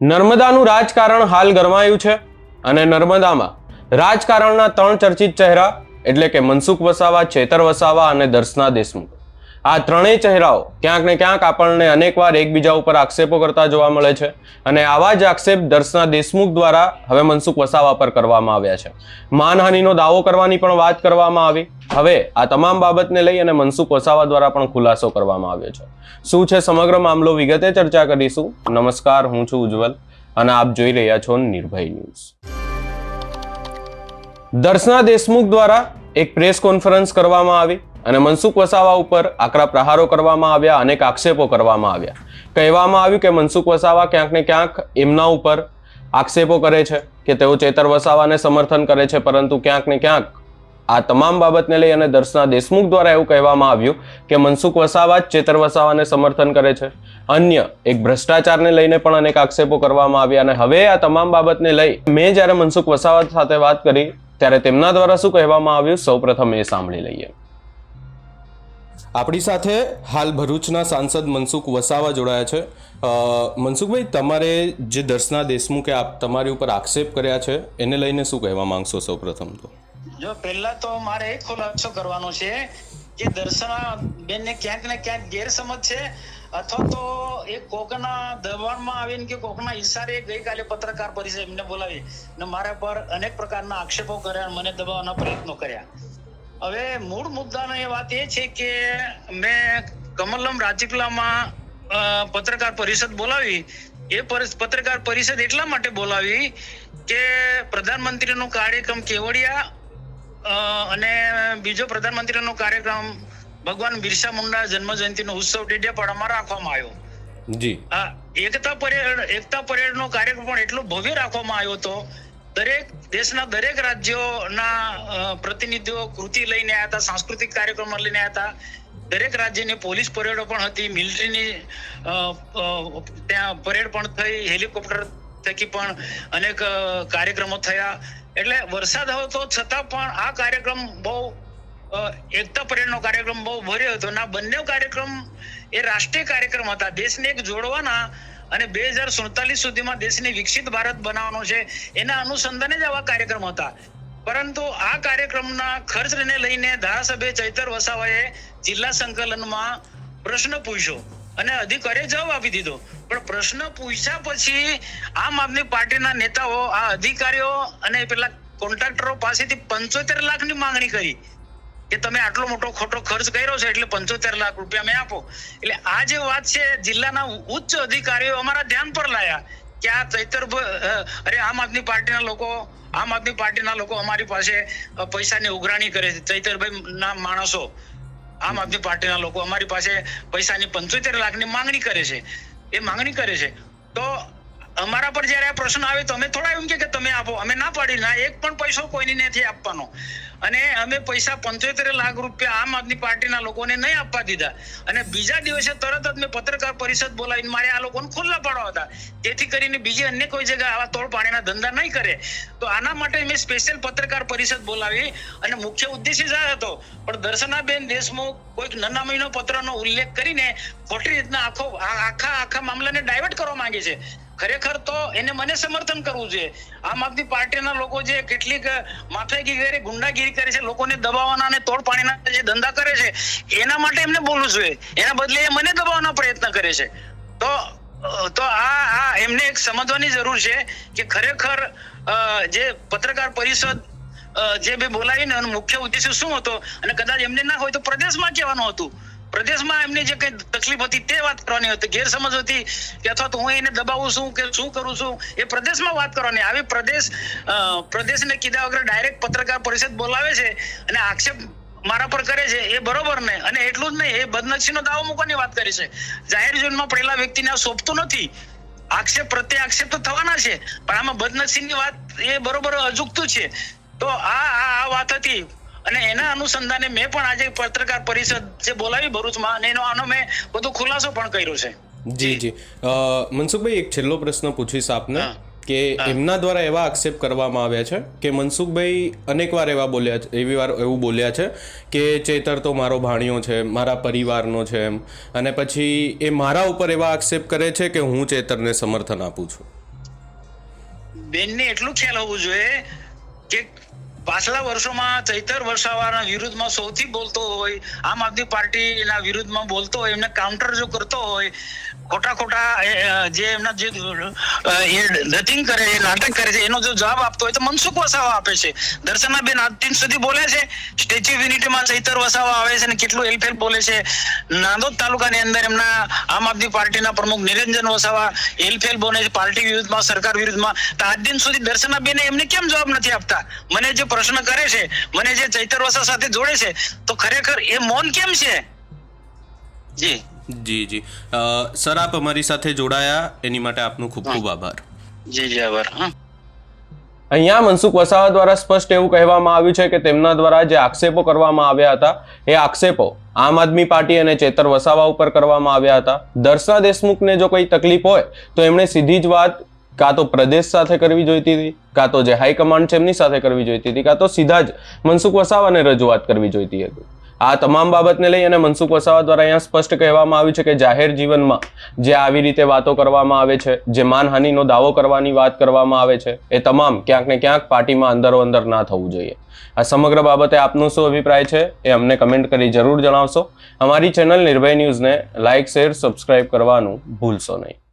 નર્મદાનું રાજકારણ હાલ ગરમાયું છે અને નર્મદામાં રાજકારણના ત્રણ ચર્ચિત ચહેરા એટલે કે મનસુખ વસાવા, ચેતર વસાવા અને દર્શના દેશમુખ. આ ત્રણેય ચહેરાઓ ક્યાંક ને ક્યાંક આપણને અનેકવાર એકબીજા ઉપર આક્ષેપો કરતા જોવા મળે છે અને આવા જ આક્ષેપ દર્શના દેશમુખ દ્વારા હવે મનસુખ વસાવા પર કરવામાં આવ્યા છે. માનહાનિનો દાવો કરવાની પણ વાત કરવામાં આવી. હવે આ તમામ બાબતને લઈ અને મનસુખ વસાવા દ્વારા પણ ખુલાસો કરવામાં આવ્યો છે. શું છે સમગ્ર મામલો વિગતે ચર્ચા કરીશું. નમસ્કાર, હું છું ઉજ્જવલ અને આપ જોઈ રહ્યા છો નિર્ભય ન્યૂઝ. દર્શના દેશમુખ દ્વારા એક પ્રેસ કોન્ફરન્સ કરવામાં આવી. અને મનસુખ વસાવા ઉપર આકરા પ્રહારો કરવામાં આવ્યા, અનેક આક્ષેપો કરવામાં આવ્યા. કહેવામાં આવ્યું કે મનસુખ વસાવા ક્યાંક ને ક્યાંક એમના ઉપર આક્ષેપો કરે છે કે તેઓ ચેતર વસાવાને સમર્થન કરે છે, પરંતુ ક્યાંક ને ક્યાંક આ તમામ બાબતને લઈ અને દર્શના દેશમુખ દ્વારા એવું કહેવામાં આવ્યું કે મનસુખ વસાવા જ ચેતર વસાવાને સમર્થન કરે છે. અન્ય એક ભ્રષ્ટાચારને લઈને પણ અનેક આક્ષેપો કરવામાં આવ્યા અને હવે આ તમામ બાબતને લઈ મેં જ્યારે મનસુખ વસાવા સાથે વાત કરી, ત્યારે તેમના દ્વારા શું કહેવામાં આવ્યું? સૌપ્રથમ એ સાંભળી લઈએ. આપણી સાથે હાલ ભરૂચના સાંસદ મનસુખ વસાવા જોડાયા છે. મનસુખભાઈ, તમારે જે દર્શના દેશમુખે આપ તમારી ઉપર આક્ષેપ કર્યા છે, એને લઈને શું કહેવા માંગશો સૌપ્રથમ તો? જો, પહેલા તો મારે એક ખુલાસો કરવાનો છે કે દર્શના બેનને ક્યાંક ને ક્યાંક ગેરસમજ છે, અથવા તો એ કોકના દબાણમાં આવીને કે કોકના ઈશારે ગઈકાલે પત્રકાર પરિષદ એમને બોલાવી ને મારા પર અનેક પ્રકારના આક્ષેપો કર્યા મને દબાવવાના પ્રયત્નો કર્યા. હવે મૂળ મુદ્દાનો એ વાત એ છે કે મેં કમલમ રાજપીપળામાં પત્રકાર પરિષદ બોલાવી. એ પત્રકાર પરિષદ એટલા માટે બોલાવી કે પ્રધાનમંત્રીનો કાર્યક્રમ કેવડિયા અને બીજો પ્રધાનમંત્રીનો કાર્યક્રમ ભગવાન બિરસા મુંડા જન્મ જયંતિનો ઉત્સવ ડેડિયાપાડામાં રાખવામાં આવ્યો. જી. એકતા પરેડ એકતા પરેડનો કાર્યક્રમ પણ એટલો ભવ્ય રાખવામાં આવ્યો હતો દરેક દેશના દરેક રાજ્યોના પ્રતિનિધિઓ કૃતિ લઈને આવ્યા હતા, સાંસ્કૃતિક કાર્યક્રમો લઈને આવ્યા હતા. દરેક રાજ્યની પોલીસ પરેડો પણ હતી, મિલિટરીની ત્યાં પરેડ પણ થઈ, હેલિકોપ્ટર થકી પણ અનેક કાર્યક્રમો થયા. એટલે વરસાદ હતો છતાં પણ આ કાર્યક્રમ બહુ એકતા પરેડનો કાર્યક્રમ બહુ ભર્યો હતો ના બંને કાર્યક્રમ એ રાષ્ટ્રીય કાર્યક્રમ હતા. દેશને એક જોડવાના અને બે હજાર સુડતાલીસ સુધીમાં દેશને વિકસિત ભારત બનાવવાનો છે એના અનુસંધાને જ આવા કાર્યક્રમ હતા. પરંતુ આ કાર્યક્રમના ખર્ચને લઈને ધારાસભ્ય ચૈતર વસાવાએ જિલ્લા સંકલનમાં પ્રશ્ન પૂછ્યો અને અધિકારીએ જવાબ આપી દીધો. પણ પ્રશ્ન પૂછ્યા પછી આમ આદમી પાર્ટીના નેતાઓ, આ અધિકારીઓ અને પેલા કોન્ટ્રાક્ટરો પાસેથી પંચોતેર લાખની માંગણી કરી. કે તમે આટલો મોટો ખોટો ખર્ચ કર્યો છે એટલે પંચોતેર લાખ રૂપિયા મેં આપો. એટલે આ જે વાત છે જિલ્લાના ઉચ્ચ અધિકારીઓ અમારા ધ્યાન પર લાયા કે આ ચૈતર અરે આમ આદમી પાર્ટીના લોકો, આમ આદમી પાર્ટીના લોકો અમારી પાસે પૈસાની ઉઘરાણી કરે છે. ચૈતરભાઈ ના માણસો આમ આદમી પાર્ટીના લોકો અમારી પાસે પૈસાની પંચોતેર લાખની માંગણી કરે છે. એ માંગણી કરે છે. તો અમારા પર જ્યારે આ પ્રશ્ન આવે તો અમે થોડા એમ કે તમે આપો. અમે ના પાડી. ના, એક પણ પૈસો કોઈને નથી આપવાનો. અને અમે પૈસા પંચોતેર લાખ રૂપિયા આમ આદમી પાર્ટીના લોકોને નહીં આપવા દીધા. અને બીજા દિવસે તરત જ મેં પત્રકાર પરિષદ બોલાવીને મારે આ લોકોને ખુલ્લા પાડવા હતા. તેથી કરીને બીજી અન્ય કોઈ જગ્યાએ આવા તોડ પાણીના ધંધા નહીં કરે. તો આના માટે મેં સ્પેશિયલ પત્રકાર પરિષદ બોલાવી અને મુખ્ય ઉદ્દેશ્ય જ આ હતો. પણ દર્શનાબેન દેશમુખ કોઈક નાના મહિનો પત્રનો ઉલ્લેખ કરીને ખોટી રીતના આખો આખા આખા મામલાને ડાયવર્ટ કરવા માંગે છે. ખરેખર તો એને મને સમર્થન કરવું જોઈએ. આમ આદમી પાર્ટીના લોકો જે કેટલીક માથેગી કરે, ગુંડાગીરી કરે છે, લોકોને દબાવવાના અને તોડ પાણીના જે ધંધા કરે છે, એના માટે એમને બોલવું જોઈએ. એના બદલે એ મને દબાવવાના પ્રયત્ન કરે છે. તો તો આ આ એમને એક સમજવાની જરૂર છે કે ખરેખર જે પત્રકાર પરિષદ જે બે બોલાવીને મુખ્ય ઉદ્દેશ્ય શું હતો અને કદાચ એમને ના હોય તો પ્રદેશમાં કહેવાનું હતું. પ્રદેશમાં એમને જે કઈ તકલીફ હતી તે વાત કરવાની હતી, ગેરસમજ હતી કે અથવા તો હું એને દબાવું છું કે શું કરું છું, એ પ્રદેશમાં વાત કરવાની. આવી પ્રદેશ પ્રદેશને કીધા વગર ડાયરેક્ટ પત્રકાર પરિષદ બોલાવે છે અને આક્ષેપ મારા પર કરે છે, એ બરોબર ને? અને એટલું જ નહીં, એ બદનક્ષીનો દાવો મૂકવાની વાત કરી છે. જાહેર જીવનમાં પડેલા વ્યક્તિને આ સોંપતું નથી. આક્ષેપ, પ્રત્યે આક્ષેપ તો થવાના છે, પણ આમાં બદનક્ષીની વાત એ બરોબર અજુકતું છે. તો આ આ વાત હતી. અને એના અનુસંધાને મેં પણ આજે પત્રકાર પરિષદ જે બોલાવી ભરૂચમાં અને એનો આનો મેં બધો ખુલાસો પણ કર્યો છે. જી જી. મનસુખભાઈ એક છેલ્લો પ્રશ્ન પૂછીશ આપને કે એમના દ્વારા એવા આક્ષેપ કરવામાં આવ્યા છે કે મનસુખભાઈ અનેકવાર એવા બોલ્યા છે એવી વાર એવું બોલ્યા છે કે ચેતર તો મારો ભાણિયો છે મારા પરિવારનો છે એમ. અને પછી એ મારા ઉપર એવા આક્ષેપ કરે છે કે હું ચેતરને સમર્થન આપું છું. બેનને એટલું ખ્યાલ હોવું જોઈએ કે પાછલા વર્ષોમાં ચૈતર વસાવાના વિરુદ્ધમાં સૌથી બોલતો હોય, આમ આદમી પાર્ટીના વિરુદ્ધમાં બોલતો હોય, એમને કાઉન્ટર જો કરતો હોય, ખોટા ખોટા જે એમના જે ડથિંગ કરે છે નાટક કરે છે, એનો જો જવાબ આપતો હોય તો મનસુખ વસાવા આપે છે. દર્શનાબેન આજ સુધી બોલે છે, સ્ટેચ્યુ ઓફ યુનિટીમાં ચૈતર વસાવા આવે છે અને કેટલું હેલ્પેલ બોલે છે. નાંદોદ તાલુકાની અંદર એમના આમ આદમી પાર્ટીના પ્રમુખ નિરંજન વસાવા હેલ્પેલ બોલે છે, પાર્ટી વિરુદ્ધમાં, સરકાર વિરુદ્ધમાં. તો આજ દિન સુધી દર્શનાબેન એમને કેમ જવાબ નથી આપતા? મને જે પ્રશ્ન કરે છે મને જે ચૈતર સાથે જોડે છે તો ખરેખર એ મૌન કેમ છે? જી. જી જી. સર આપ અમારી સાથે જોડાયા એની માટે આપનો ખૂબ ખૂબ આભાર. જી જી આભાર. અહીંયા મનસુખ વસાવા દ્વારા સ્પષ્ટ એવું કહેવામાં આવ્યું છે કે તેમના દ્વારા જે આક્ષેપો કરવામાં આવ્યા હતા એ આક્ષેપો આમ આદમી પાર્ટી અને ચેતર વસાવા ઉપર કરવામાં આવ્યા હતા. દર્શના દેશમુખને જો કોઈ તકલીફ હોય તો એમણે સીધી જ વાત કાં તો પ્રદેશ સાથે કરવી જોઈતી હતી, કાં તો જે હાઈકમાન્ડ છે એમની સાથે કરવી જોઈતી હતી, કાં તો સીધા જ મનસુખ વસાવાને રજૂઆત કરવી જોઈતી હતી. આ તમામ બાબતને લઈ અને મનસુખ વસાવા દ્વારા અહીંયા સ્પષ્ટ કહેવામાં આવ્યું છે કે જાહેર જીવનમાં જે આવી રીતે વાતો કરવામાં આવે છે, જે માનહાનિનો દાવો કરવાની વાત કરવામાં આવે છે, એ તમામ ક્યાંક ને ક્યાંક પાર્ટીમાં અંદરો અંદર ના થવું જોઈએ. આ સમગ્ર બાબતે આપનો શું અભિપ્રાય છે એ અમને કમેન્ટ કરી જરૂર જણાવશો. અમારી ચેનલ નિર્ભય ન્યૂઝને લાઇક શેર, સબસ્ક્રાઇબ કરવાનું ભૂલશો નહીં.